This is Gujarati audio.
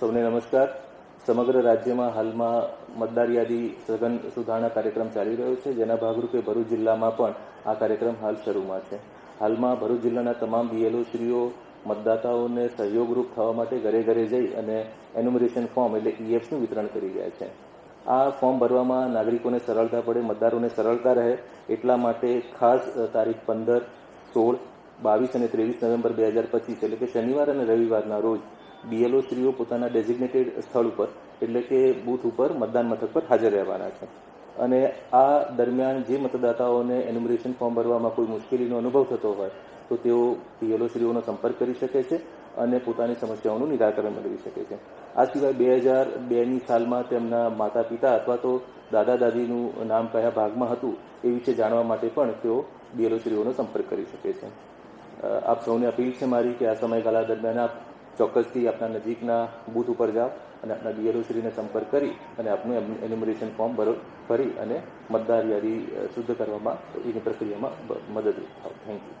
સૌને નમસ્કાર. સમગ્ર રાજ્યમાં હાલમાં મતદાર યાદી સઘન સુધારણા કાર્યક્રમ ચાલી રહ્યો છે. જેના ભાગરૂપે ભરૂચ જિલ્લામાં પણ આ કાર્યક્રમ હાલ શરૂમાં છે. હાલમાં ભરૂચ જિલ્લાના તમામ બીએલઓ શ્રીઓ, મતદાતાઓને સહયોગરૂપ થવા માટે ઘરે ઘરે જઈ અને એન્યુમરેશન ફોર્મ એટલે ઈએફનું વિતરણ કરી રહ્યા છે. આ ફોર્મ ભરવામાં નાગરિકોને સરળતા પડે, મતદારોને સરળતા રહે, એટલા માટે ખાસ તારીખ પંદર, સોળ બાવીસ અને ત્રેવીસ નવેમ્બર બે હજાર પચીસ, એટલે કે શનિવાર અને રવિવારના રોજ બીએલઓ શ્રીઓ પોતાના ડેઝિગ્નેટેડ સ્થળ ઉપર, એટલે કે બૂથ ઉપર મતદાન મથક પર હાજર રહેવાના છે. અને આ દરમિયાન જે મતદાતાઓને એન્યુમરેશન ફોર્મ ભરવામાં કોઈ મુશ્કેલીનો અનુભવ થતો હોય, તો તેઓ પીએલઓ શ્રીઓનો સંપર્ક કરી શકે છે અને પોતાની સમસ્યાઓનું નિરાકરણ મેળવી શકે છે. આ સિવાય બે હજાર બેની સાલમાં તેમના માતા પિતા અથવા તો દાદા દાદીનું નામ કયા ભાગમાં હતું એ વિશે જાણવા માટે પણ તેઓ બીએલઓ શ્રીઓનો સંપર્ક કરી શકે છે. આપ સૌને અપીલ છે મારી કે આ સમયગાળા દરમિયાન આપ ચોક્કસથી આપના નજીકના બૂથ ઉપર જાઓ અને આપના બીએલઓ શ્રીને સંપર્ક કરી અને આપનું એન્યુમરેશન ફોર્મ ભરો, ભરી અને મતદાર યાદી શુદ્ધ કરવામાં, એની પ્રક્રિયામાં મદદરૂપ થાવ. Thank you